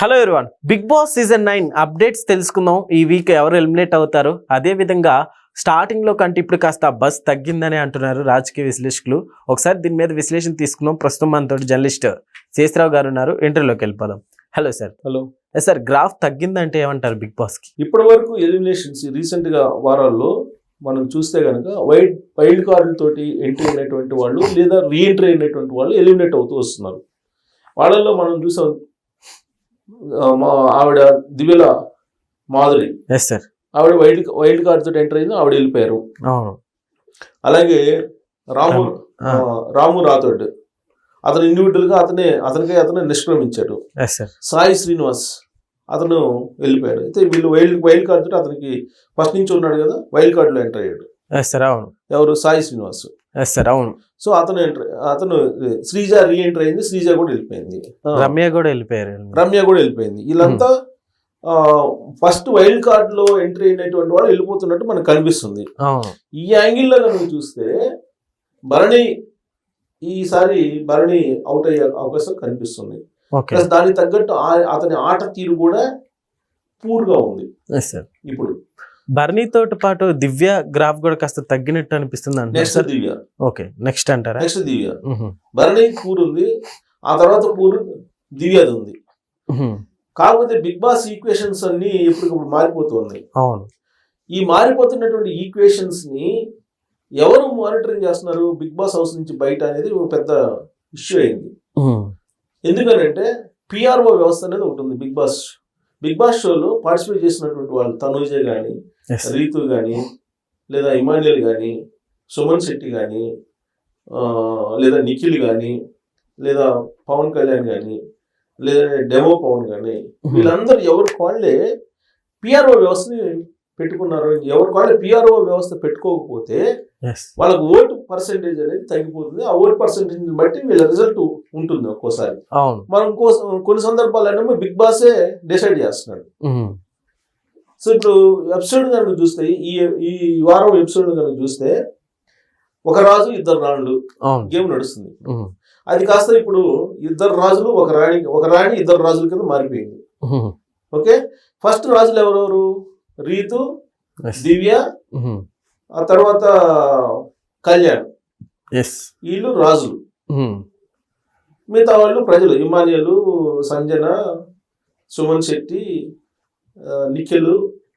Hello everyone Bigg Boss season nine updates తెలుసుకుందాం. ఈ week ఎవరు ఎలిమినేట్ అవుతారు? అదే విధంగా స్టార్టింగ్లో కంటే ఇప్పుడు కాస్త బస్ తగ్గిందని అంటున్నారు రాజకీయ విశ్లేషకులు. ఒకసారి దీని మీద విశ్లేషణ తీసుకుందాం. ప్రస్తుతం మనతో జర్నలిస్ట్ శేషరావు గారు ఉన్నారు. ఇంటర్వ్యూలోకి వెళ్ళిపోదాం. Hello sir hello sir graph తగ్గిందంటే ఏమంటారు బిగ్ బాస్కి? ఇప్పటి వరకు ఎలిమినేషన్స్ రీసెంట్గా వారాల్లో మనం చూస్తే కనుక వైల్డ్ వైల్డ్ కార్డులతోటి ఎంట్రీ అయినటువంటి వాళ్ళు లేదా రీఎంట్రీ అయినటువంటి వాళ్ళు ఎలిమినేట్ అవుతూ వస్తున్నారు. వాళ్ళల్లో మనం చూసాం ఆవిడ దివ్యల మాధురి. ఎస్ సార్ ఆవిడ వైల్డ్ వైల్డ్ కార్డ్ తోటి ఎంటర్ అయింది ఆవిడ వెళ్ళిపోయారు. అలాగే రాము రాము రాథోడ్. అతను ఇండివిజువల్గా అతనే అతనికే అతనే నిష్క్రమించాడు. సాయి శ్రీనివాస్ అతను వెళ్ళిపోయాడు. అయితే వీళ్ళు వైల్డ్ వైల్డ్ కార్డ్ తోటి అతనికి ఫస్ట్ నుంచి ఉన్నాడు కదా వైల్డ్ కార్డులో ఎంటర్ అయ్యాడు. ఎవరు? సాయి శ్రీనివాస్. ఎస్ సార్ అవును. సో అతను అతను శ్రీజ రీ ఎంటర్ అయింది శ్రీజ కూడా వెళ్ళిపోయింది. రమ్య కూడా వెళ్ళిపోయారు. రమ్య కూడా వెళ్ళిపోయింది. వీళ్ళంతా ఫస్ట్ వైల్డ్ కార్డ్లో ఎంట్రీ అయినటువంటి వాళ్ళు వెళ్ళిపోతున్నట్టు మనకు కనిపిస్తుంది. ఈ యాంగిల్లో కనుక చూస్తే భరణి ఈసారి భరణి అవుట్ అయ్యే అవకాశం కనిపిస్తుంది. ప్లస్ దానికి తగ్గట్టు అతని ఆట తీరు కూడా పూర్గా ఉంది. Yes sir. ఇప్పుడు బర్నీ తోటి పాటు దివ్య గ్రాఫ్ కూడా కాస్త తగ్గినట్టు అనిపిస్తుంది నెక్స్ట్ దివ్య. ఓకే నెక్స్ట్ అంటారా? నెక్స్ట్ దివ్య. భరణి పూర్ ఉంది ఆ తర్వాత పూర్ దివ్యది ఉంది. కాకపోతే బిగ్ బాస్ ఈక్వేషన్స్ అన్ని ఎప్పటికప్పుడు మారిపోతున్నాయి. అవును. ఈ మారిపోతున్నటువంటి ఈక్వేషన్స్ని ఎవరు మానిటరింగ్ చేస్తున్నారు? బిగ్ బాస్ హౌస్ నుంచి బయట అనేది ఒక పెద్ద ఇష్యూ అయింది. మ్హూ. ఎందుకనంటే పిఆర్ఓ వ్యవస్థ అనేది ఒకటి ఉంది. బిగ్ బాస్ బిగ్ బాస్ షోలో పార్టిసిపేట్ చేసినటువంటి వాళ్ళు తనూజ కానీ. రీతు కానీ లేదా ఇమాన్యుయల్ కానీ సుమన్ శెట్టి కానీ లేదా నిఖిల్ కానీ లేదా పవన్ కళ్యాణ్ కానీ లేదా డెమో పవన్ కానీ. వీళ్ళందరూ ఎవరికి వాళ్ళే పిఆర్ఓ వ్యవస్థని పెట్టుకున్నారు ఎవరికి వాళ్ళే పిఆర్ఓ వ్యవస్థ పెట్టుకోకపోతే. వాళ్ళకి ఓటు పర్సెంటేజ్ అనేది తగ్గిపోతుంది ఆ ఓటు పర్సెంటేజ్ బట్టి వీళ్ళ రిజల్ట్ ఉంటుంది ఒక్కోసారి మనం కొన్ని సందర్భాలు బిగ్ బాసే డిసైడ్ చేస్తున్నాడు. సో ఇప్పుడు ఎపిసోడ్ కనుక చూస్తే ఈ ఈ వారం ఎపిసోడ్ కనుక చూస్తే ఒక రాజు ఇద్దరు రాణులు గేమ్ నడుస్తుంది. అది కాస్త ఇప్పుడు ఇద్దరు రాజులు ఒక రాణి ఒక రాణి ఇద్దరు రాజుల కింద మారిపోయింది. ఓకే ఫస్ట్ రాజులు ఎవరెవరు రీతు. దివ్య. ఆ తర్వాత కళ్యాణ్. వీళ్ళు రాజులు. మిగతా వాళ్ళు ప్రజలు ఇమానియలు సంజన సుమన్ శెట్టి నిఖిల్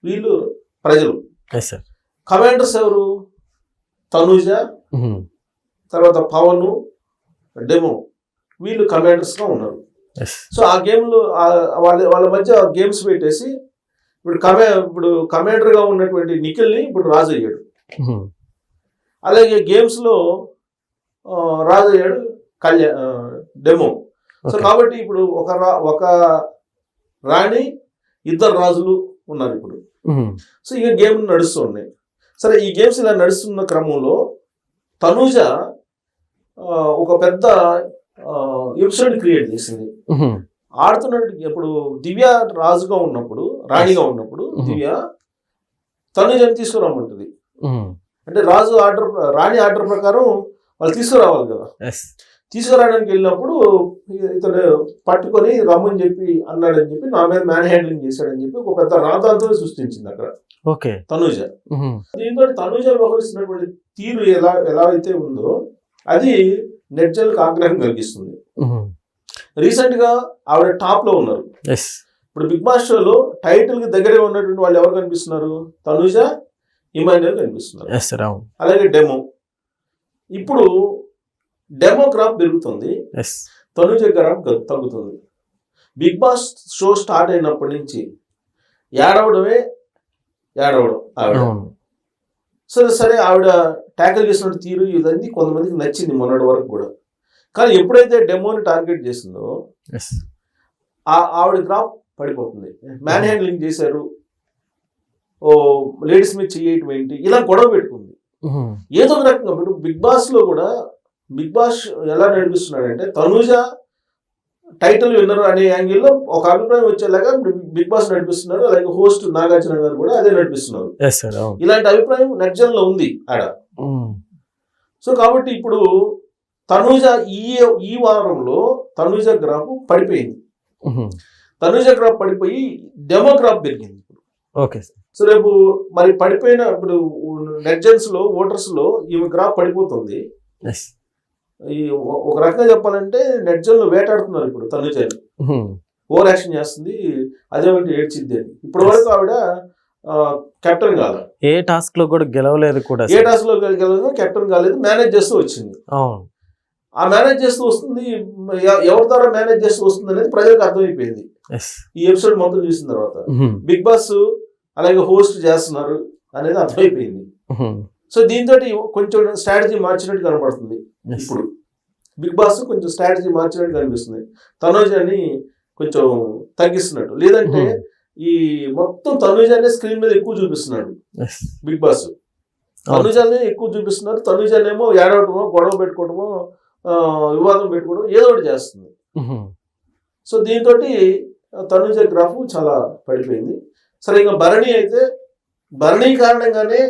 వీళ్ళు ప్రజలు. కమాండర్స్ ఎవరు తనుజ. తర్వాత పవన్ డెమో వీళ్ళు కమాండర్స్గా ఉన్నారు. సో ఆ గేమ్లో వాళ్ళ వాళ్ళ మధ్య గేమ్స్ పెట్టేసి ఇప్పుడు కమే ఇప్పుడు కమాండర్గా ఉన్నటువంటి నిఖిల్ని ఇప్పుడు రాజు అయ్యాడు. అలాగే గేమ్స్లో రాజు అయ్యాడు కళ్యాణ్ డెమో సో. కాబట్టి ఇప్పుడు ఒక రా ఒక రాణి ఇద్దరు రాజులు ఉన్నారు ఇప్పుడు. సో ఇక గేమ్ నడుస్తుంది సరే ఈ గేమ్స్ ఇలా నడుస్తున్న క్రమంలో తనూజ ఒక పెద్ద ఎపిసోడ్ క్రియేట్ చేసింది. ఆడుతున్నట్టు ఇప్పుడు దివ్య రాజుగా ఉన్నప్పుడు రాణిగా ఉన్నప్పుడు. దివ్య తనూజని తీసుకురామంటుంది. అంటే రాజు ఆర్డర్ రాణి ఆర్డర్ ప్రకారం వాళ్ళు తీసుకురావాలి కదా. తీసుకురావడానికి వెళ్ళినప్పుడు ఇతను పట్టుకొని రమ్మని చెప్పి అన్నాడని చెప్పి నా మీద మ్యాన్ హ్యాండ్లింగ్ చేశాడని చెప్పి ఒక పెద్ద రాధాంతో సృష్టించింది అక్కడ. ఓకే. తనూజ. దీంతో తనూజ వ్యవహరిస్తున్నటువంటి తీరు ఎలా ఎలా అయితే ఉందో అది నెట్జల్కి ఆగ్రహం కలిగిస్తుంది. రీసెంట్గా ఆవిడ టాప్లో ఉన్నారు. ఇప్పుడు బిగ్ బాస్ షోలో టైటిల్కి దగ్గరే ఉన్నటువంటి వాళ్ళు ఎవరు కనిపిస్తున్నారు? తనూజ ఇమాన్యుయల్ కనిపిస్తున్నారు. అలాగే డెమో ఇప్పుడు డెమో గ్రాఫ్ పెరుగుతుంది. తనుజ గ్రాఫ్ గ- తగ్గుతుంది. బిగ్ బాస్ షో స్టార్ట్ అయినప్పటి నుంచి ఏడవడమే ఏడవడం ఆవిడ. సరే సరే ఆవిడ ట్యాకిల్ చేసిన తీరు ఇదంతా కొంతమందికి నచ్చింది మొన్నటి వరకు కూడా. కానీ ఎప్పుడైతే డెమోని టార్గెట్ చేసిందో ఆవిడ గ్రాఫ్ పడిపోతుంది. మ్యాన్ హ్యాండ్లింగ్ చేశారు. ఓ లేడీస్ మీద చేయటం ఏంటి? ఇలా గొడవ పెట్టుకుంది. ఏదో ఒక రకంగా బిగ్ బాస్లో కూడా బిగ్ బాస్ ఎలా నడిపిస్తున్నాడంటే తనూజ టైటిల్ విన్నర్ అనే యాంగిల్లో ఒక అభిప్రాయం వచ్చేలాగా బిగ్ బాస్ నడిపిస్తున్నారు అలాగే హోస్ట్ నాగార్జున గారు కూడా అదే నడిపిస్తున్నారు. ఇలాంటి అభిప్రాయం నెట్జన్లో ఉంది ఆడ. సో కాబట్టి ఇప్పుడు తనూజ ఈ ఈ వారంలో తనూజ గ్రాఫ్ పడిపోయింది. తనుజ గ్రాఫ్ పడిపోయి డెమో గ్రాఫ్ పెరిగింది ఇప్పుడు. ఓకే సో రేపు మరి పడిపోయిన ఇప్పుడు నెట్జన్స్లో ఓటర్స్లో ఈమె గ్రాఫ్ పడిపోతుంది ఈ ఒక రకంగా చెప్పాలంటే నెట్జన్లు వేటాడుతున్నారు ఇప్పుడు తనుజని ఓవర్ యాక్షన్ చేస్తుంది అదేమంటే ఏడ్చిద్ది అని. ఇప్పటి వరకు ఆవిడ కెప్టెన్ కాదు ఏ టాస్క్లో కూడా గెలవలేదు కూడా ఏ టాస్లో గెలగలేదు కెప్టెన్ కాలేదు మేనేజ్ చేస్తూ వచ్చింది. ఆ మేనేజ్ చేస్తూ వస్తుంది ఎవరి ద్వారా మేనేజ్ చేస్తూ వస్తుంది అనేది ప్రజలకు అర్థమైపోయింది. ఈ ఎపిసోడ్ మొత్తం చూసిన తర్వాత బిగ్ బాస్ అలాగే హోస్ట్ చేస్తున్నారు అనేది అర్థమైపోయింది. సో దీంతో కొంచెం స్ట్రాటజీ మార్చినట్టు కనపడుతుంది ఇప్పుడు. బిగ్ బాస్ కొంచెం స్ట్రాటజీ మార్చినట్టు కనిపిస్తుంది. తనూజ్ అని కొంచెం తగ్గిస్తున్నట్టు. లేదంటే ఈ మొత్తం తనూజ్ అనే స్క్రీన్ మీద ఎక్కువ చూపిస్తున్నాడు బిగ్ బాస్. తనుజానే ఎక్కువ చూపిస్తున్నారు తనుజానేమో ఏడవటమో గొడవ పెట్టుకోవటమో వివాదం పెట్టుకోవడం ఏదో ఒకటి చేస్తుంది. సో దీంతో తనుజ గ్రాఫ్ చాలా పడిపోయింది. సరే ఇంకా భరణి అయితే భరణి కారణంగానే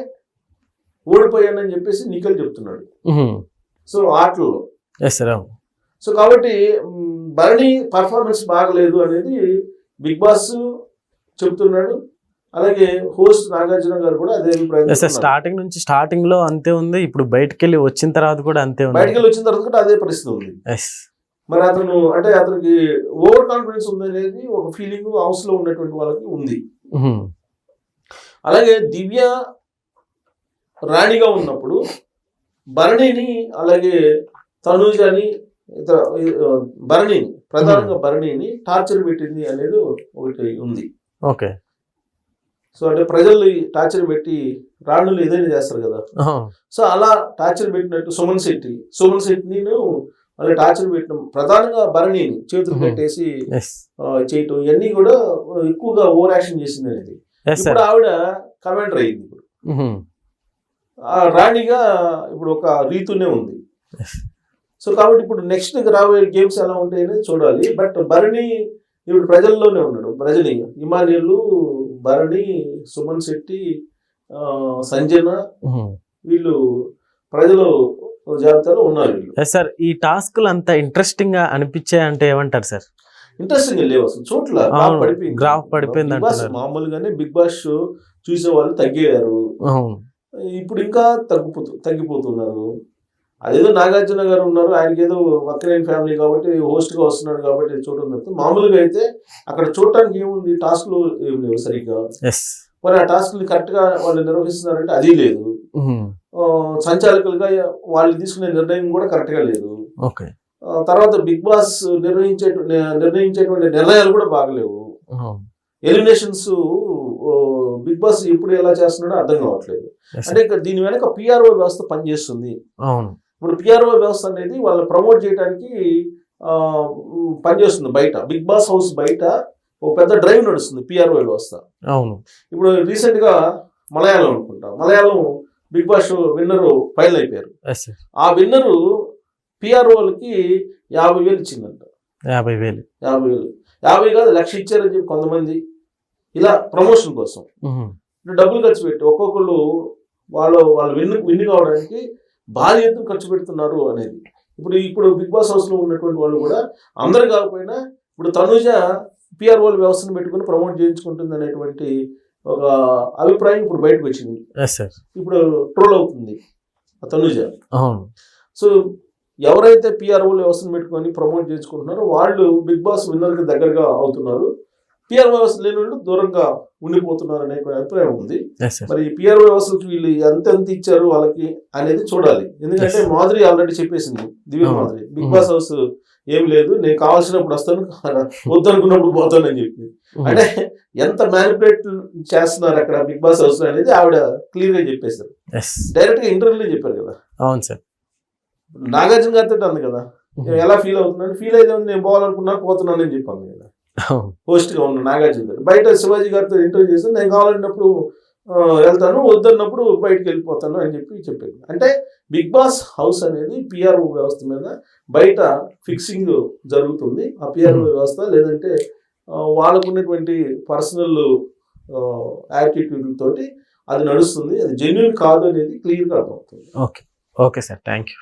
ఓడిపోయానని చెప్పేసి నిఖిల్ చెప్తున్నాడు. సో ఆటల్లో ఎస్ సార్ సో కాబట్టి భరణి పర్ఫార్మెన్స్ బాగలేదు అనేది బిగ్ బాస్ చెప్తున్నాడు. అలాగే హోస్ట్ నాగార్జున గారు కూడా అదే అభిప్రాయం. స్టార్టింగ్ నుంచి స్టార్టింగ్లో అంతే ఉంది. ఇప్పుడు బయటకు వెళ్ళి వచ్చిన తర్వాత కూడా అంతే ఉంది. బయటికి వెళ్ళి వచ్చిన తర్వాత కూడా అదే పరిస్థితి ఉంది. ఎస్ మరి అతను అంటే అతనికి ఓవర్ కాన్ఫిడెన్స్ ఉంది అనేది ఒక ఫీలింగ్ హౌస్లో ఉన్నటువంటి వాళ్ళకి ఉంది. అలాగే దివ్య రాణిగా ఉన్నప్పుడు భరణిని అలాగే తనూజని ఇతర భరణిని ప్రధానంగా భరణిని టార్చర్ పెట్టింది అనేది ఒకటి ఉంది. ఓకే. సో అంటే ప్రజలు టార్చర్ పెట్టి రాణులు ఏదైనా చేస్తారు కదా. సో అలా టార్చర్ పెట్టినట్టు సుమన్ శెట్టి సుమన్ శెట్టిని అలా టార్చర్ పెట్టిన ప్రధానంగా భరణిని చేతులు. కట్టేసి ఆ, చేయటం ఇవన్నీ కూడా ఎక్కువగా ఓవర్ యాక్షన్ చేసింది అనేది. ఇప్పుడు ఆవిడ కమాండర్ అయింది ఇప్పుడు. ఆ రాణిగా ఇప్పుడు ఒక రీతునే ఉంది. సో కాబట్టి ఇప్పుడు నెక్స్ట్ రాబోయే గేమ్స్ ఎలా ఉంటాయి అనేది చూడాలి. బట్ భరణి ఇప్పుడు ప్రజల్లోనే ఉన్నాడు. ప్రజని హిమాలయలు భరణి సుమన్ శెట్టి సంజన వీళ్ళు ప్రజలు జాబితాలో ఉన్నారు వీళ్ళు. సార్ ఈ టాస్క్లు అంత ఇంట్రెస్టింగ్గా అనిపించాయి అంటే ఏమంటారు సార్ ఇంట్రెస్టింగ్ లేవు అసలు. చోట్ల గ్రాఫ్ పడిపోయింది. గ్రాఫ్. మామూలుగానే బిగ్ బాస్ షో చూసే వాళ్ళు తగ్గారు. ఇప్పుడు ఇంకా తగ్గిపోతు తగ్గిపోతున్నారు. అదేదో నాగార్జున గారు ఉన్నారు. ఆయనకి ఏదో వక్కలేని ఫ్యామిలీ కాబట్టి host గా వస్తున్నాడు కాబట్టి చూడడం తప్పితే మామూలుగా అయితే అక్కడ చూడటానికి ఏముంది? టాస్క్లు ఏం లేవు సరిగ్గా. మరి ఆ టాస్క్ని కరెక్ట్గా వాళ్ళు నిర్వహిస్తున్నారంటే అది లేదు. సంచాలకులుగా వాళ్ళు తీసుకునే నిర్ణయం కూడా కరెక్ట్గా లేదు. తర్వాత బిగ్ బాస్ నిర్వహించే నిర్ణయించేటువంటి నిర్ణయాలు కూడా బాగలేవు. ఎలిమినేషన్స్ బిగ్ బాస్ ఎప్పుడు ఎలా చేస్తున్నాడో అర్థం కావట్లేదు. అంటే ఇక్కడ దీని వెనక పిఆర్ఓ వ్యవస్థ పనిచేస్తుంది. అవును. ఇప్పుడు పిఆర్ఓ వ్యవస్థ అనేది వాళ్ళని ప్రమోట్ చేయడానికి పనిచేస్తుంది బయట. బిగ్ బాస్ హౌస్ బయట ఒక పెద్ద డ్రైవ్ నడుస్తుంది పిఆర్ఓ వ్యవస్థ. అవును. ఇప్పుడు రీసెంట్గా మలయాళం అనుకుంటా. Malayalam Bigg Boss winner final అయిపోయారు. ఆ విన్నరు పిఆర్ఓలకి యాభై వేలు ఇచ్చిందంట. యాభై వేలు. యాభై వేలు. యాభై కాదు లక్ష ఇచ్చారని చెప్పి కొంతమంది ఇలా ప్రమోషన్ కోసం. డబ్బులు ఖర్చు పెట్టి ఒక్కొక్కళ్ళు వాళ్ళు వాళ్ళు విన్ విన్ కావడానికి భారీ ఎత్తున ఖర్చు పెడుతున్నారు అనేది. ఇప్పుడు ఇప్పుడు బిగ్ బాస్ హౌస్లో ఉన్నటువంటి వాళ్ళు కూడా అందరు కాకపోయినా ఇప్పుడు తనుజ పిఆర్ఓ వ్యవస్థను పెట్టుకుని ప్రమోట్ చేయించుకుంటుంది అనేటువంటి ఒక అభిప్రాయం ఇప్పుడు బయటకు వచ్చింది. ఇప్పుడు ట్రోల్ అవుతుంది తనుజ. సో ఎవరైతే పిఆర్ఓ వ్యవస్థను పెట్టుకొని ప్రమోట్ చేసుకుంటున్నారో వాళ్ళు బిగ్ బాస్ విన్నర్కి దగ్గరగా అవుతున్నారు. పిఆర్ వ్యవస్థ లేని వాళ్ళు దూరంగా ఉండిపోతున్నారు అనే అభిప్రాయం ఉంది. మరి పిఆర్ వ్యవస్థకి వీళ్ళు ఎంత ఎంత ఇచ్చారు వాళ్ళకి అనేది చూడాలి. ఎందుకంటే. మాధురి ఆల్రెడీ చెప్పేసింది. Divya. Madhuri Bigg. Boss house ఏం లేదు. నేను కావాల్సినప్పుడు వస్తాను వద్దనుకున్నప్పుడు పోతానని చెప్పి. అంటే ఎంత మ్యానిపులేట్ చేస్తున్నారు అక్కడ బిగ్ బాస్ హౌస్ అనేది ఆవిడ క్లియర్గా చెప్పేశారు. డైరెక్ట్గా ఇంటర్వ్యూలో చెప్పారు కదా. అవును సార్ నాగార్జున గారితో అంది కదా. ఎలా ఫీల్ అవుతున్నాను ఫీల్ అయితే నేను పోవాలనుకున్నాను పోతున్నాను అని చెప్పాను కదా అవును హోస్ట్గా ఉన్న నాగార్జున గారు. బయట శివాజీ గారితో ఇంటర్వ్యూ చేస్తే నేను కావాలన్నప్పుడు వెళ్తాను. వద్దన్నప్పుడు బయటకు వెళ్ళిపోతాను అని చెప్పి చెప్పారు. అంటే బిగ్ బాస్ హౌస్ అనేది పిఆర్ఓ వ్యవస్థ మీద బయట ఫిక్సింగ్ జరుగుతుంది. ఆ పిఆర్ఓ Hmm. వ్యవస్థ లేదంటే వాళ్ళకు ఉన్నటువంటి పర్సనల్ యాటిట్యూడ్ తోటి అది నడుస్తుంది. అది జెన్యున్ కాదు అనేది క్లియర్గా అర్థమవుతుంది. Okay. Okay sir. Thank you